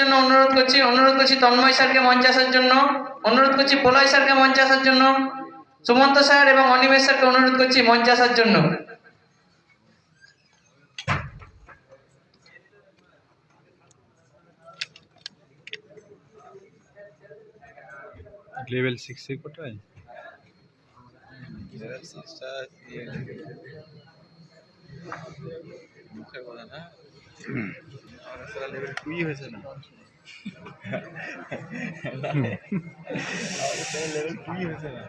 জন্য অনুরোধ করছি অনুরোধ করছি তন্ময় স্যারকে মঞ্চে আসার জন্য অনুরোধ করছি পোলয় স্যারকে মঞ্চে আসার জন্য সুমন্ত স্যার এবং অনিমেষ স্যারকে অনুরোধ করছি মঞ্চে আসার জন্য লেভেল সিক্সে কোথায়? মুখের কথা না? লেভেল টুই হয়েছে না। লেভেল টুই হয়েছে না।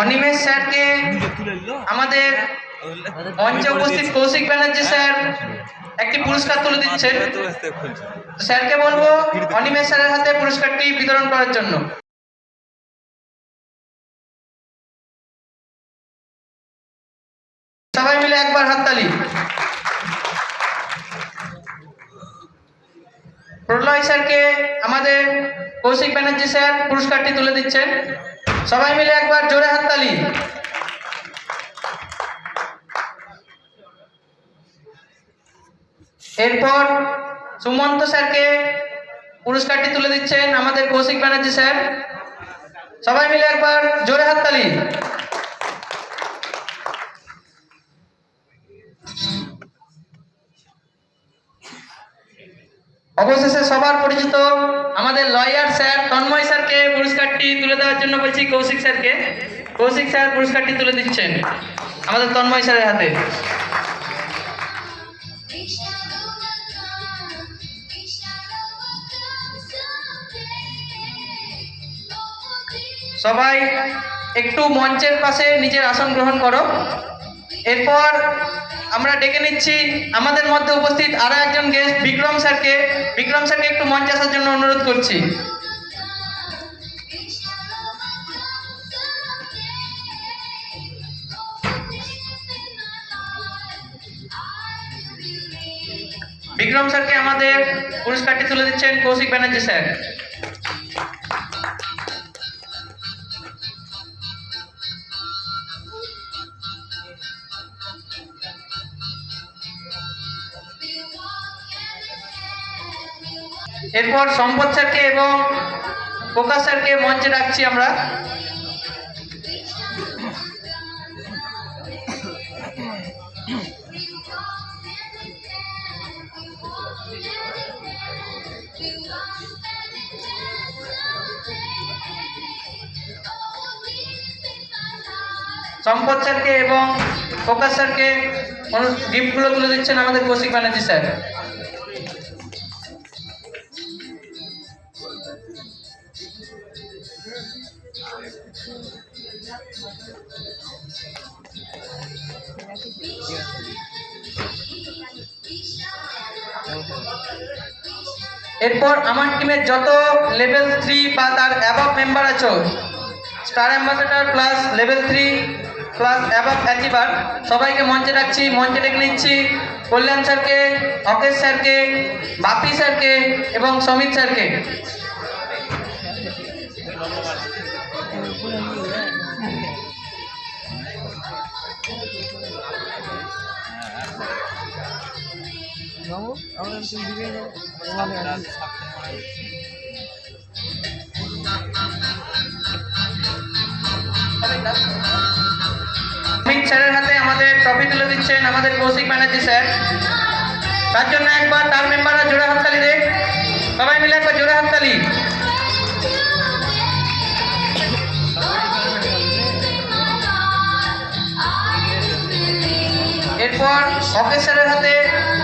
অনিমেষ স্যারকে আমাদের মঞ্চে উপস্থিত কৌশিক ব্যানার্জি স্যার একটি পুরস্কার তুলে দিচ্ছেন খুলছে স্যারকে বলব অনিমেষ স্যারের হাতে পুরস্কারটি বিতরণ করার জন্য। সবাই মিলে একবার হাততালি। প্রলয় স্যারকে আমাদের কৌশিক ব্যানার্জি স্যার পুরস্কারটি তুলে দিচ্ছেন। সবাই মিলে একবার জোরে হাততালি। এরপর সুমন্ত স্যারকে পুরস্কারটি তুলে দিচ্ছেন আমাদের কৌশিক ব্যানার্জি স্যার। সবাই মিলে একবার জোরে হাততালি। অবশেষে সবার পরিচিত আমাদের লয়ার স্যার তন্ময় স্যারকে পুরস্কারটি তুলে দেওয়ার জন্য বলছি কৌশিক স্যারকে কৌশিক স্যার পুরস্কারটি তুলে দিচ্ছেন আমাদের তন্ময় স্যারের হাতে। সবাই একটু মঞ্চের পাশে নিজের আসন গ্রহণ করো। এরপর আমরা ডেকে নিচ্ছি। আমাদের মধ্যে উপস্থিত আরও একজন গেস্ট বিক্রম স্যারকে। বিক্রম স্যারকে একটু মঞ্চে আসার জন্য অনুরোধ করছি। বিক্রম স্যারকে আমাদের পুরস্কারটি তুলে দিচ্ছেন কৌশিক ব্যানার্জি স্যার। এরপর সম্পদ স্যারকে এবং প্রকাশ স্যারকে মঞ্চে ডাকছি আমরা। সম্পদ স্যারকে এবং প্রকাশ স্যারকে গিফটগুলো তুলে দিচ্ছেন আমাদের কৌশিক ব্যানার্জি স্যার। এরপর আমার টিমের যত লেভেল থ্রি বা তার অ্যাবাভ মেম্বার আছো star ambassador plus level three plus above achiever সবাইকে মঞ্চে রাখছি মঞ্চে ডেকে নিচ্ছি। কল্যাণ স্যারকে, অকেশ স্যারকে বাপি স্যারকে এবং সমিত স্যারকে। সমিত স্যারের হাতে আমাদের ট্রফি তুলে দিচ্ছেন আমাদের কৌশিক ব্যানার্জি স্যার। তার জন্য একবার তার মেম্বাররা জোড়া হাততালি দেখ। সবাই মিলে একবার জোড়া হাততালি। এরপর অকেশ স্যারের হাতে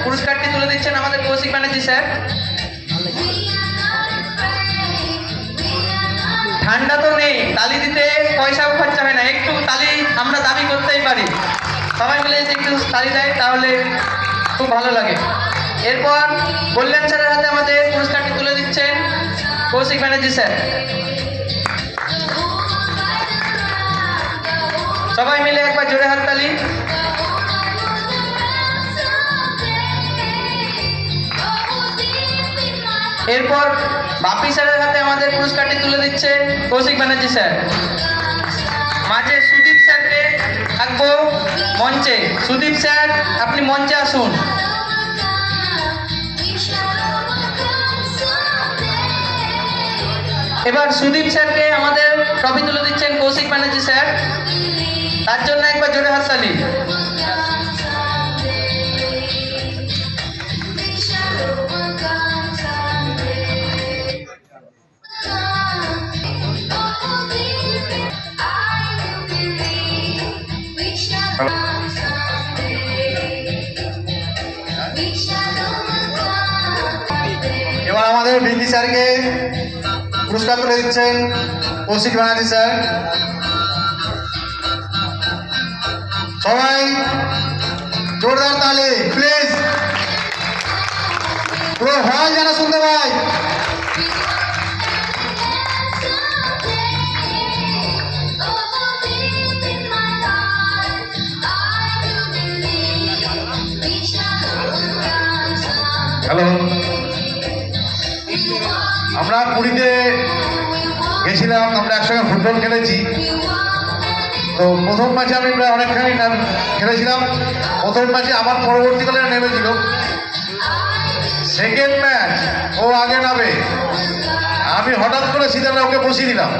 পুরস্কারটি তুলে দিচ্ছেন আমাদের কৌশিক ব্যানার্জি স্যার। ঠান্ডা তো নেই, তালি দিতে পয়সাও খরচা হয় না, একটু তালি আমরা দাবি করতেই পারি। সবাই মিলে যদি একটু তালি দেয় তাহলে খুব ভালো লাগে। এরপর কল্যাণ স্যারের হাতে আমাদের পুরস্কারটি তুলে দিচ্ছেন কৌশিক ব্যানার্জি স্যার। সবাই মিলে একবার জোরে হাততালি এরপর বাপি স্যারের হাতে আমাদের পুরস্কারটি তুলে দিচ্ছে কৌশিক ব্যানার্জি স্যার। মাঝে সুদীপ স্যারকে থাকব মঞ্চে। সুদীপ স্যার, আপনি মঞ্চে আসুন। এবার সুদীপ স্যারকে আমাদের ট্রফি তুলে দিচ্ছেন কৌশিক ব্যানার্জি স্যার। তার জন্য একবার জোরে হাততালি আমাদের বিপি স্যারকে পুরস্কার তুলে দিচ্ছেন কৌশিক ব্যানার্জি স্যার। সবাই জোরদার তালে প্লিজ পুরো হল যেন শুনতে পাই হ্যালো আমরা পুরীতে গেছিলাম, আমরা একসঙ্গে ফুটবল খেলেছি। তো প্রথম ম্যাচে আমি প্রায় অনেকখানি খেলেছিলাম। প্রথম ম্যাচে আমার পরবর্তীকালে নেমেছিল। সেকেন্ড ম্যাচ ও আগে নামে। আমি হঠাৎ করে সিদ্ধান্ত ওকে বসিয়ে দিলাম।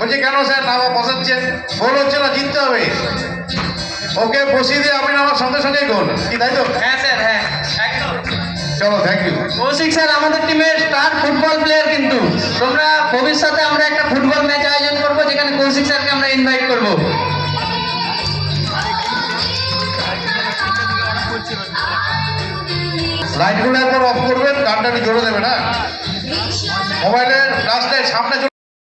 বলছি, কেন স্যার? নামা বসাচ্ছেন গোল হচ্ছে না, জিততে হবে। ওকে বসিয়ে দিয়ে আমি নামার সঙ্গে সঙ্গেই গোল। কি, তাই তো? হ্যাঁ স্যার হ্যাঁ। চলো থ্যাংক ইউ কৌশিক স্যার আমাদের টিমের স্টার ফুটবল প্লেয়ার কিন্তু। তোমরা ভবিষ্যতে আমরা একটা ফুটবল ম্যাচ আয়োজন করব যেখানে কৌশিক স্যারকে আমরা ইনভাইট করব। লাইটগুলো একবার অফ করবেন গানটা জোরে দেবে না মোবাইলের রাস্তায় সামনে চলে